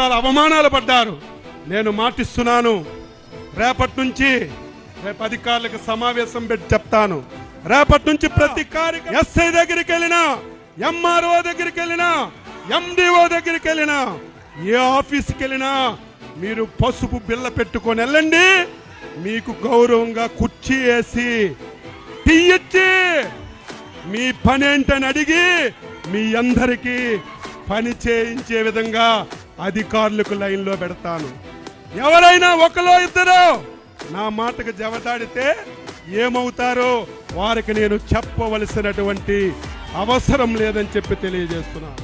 అవమానాలు పడ్డారు. నేను మాటిస్తున్నాను. రేపటి నుంచి రేపు అధికారులకు సమావేశం పెట్టి చెప్తాను. రేపటి నుంచి ప్రతి కార్య ఎస్ఐ దగ్గరికి వెళ్ళినా ఎంఆర్ఓ దగ్గరికి వెళ్ళినా ఎండిఓ దగ్గరికి వెళ్ళినా ఏ ఆఫీస్కి వెళ్ళినా మీరు పసుపు బిల్ల పెట్టుకొని వెళ్ళండి. మీకు గౌరవంగా కుర్చీ వేసి టీ మీ పని ఏంటని అడిగి మీ అందరికీ పని చేయించే విధంగా అధికారులకు లైన్లో పెడతాను. ఎవరైనా ఒకలో ఇద్దరు నా మాటకు జవదాడితే ఏమవుతారో వారికి నేను చెప్పవలసినటువంటి అవసరం లేదని చెప్పి తెలియజేస్తున్నాను.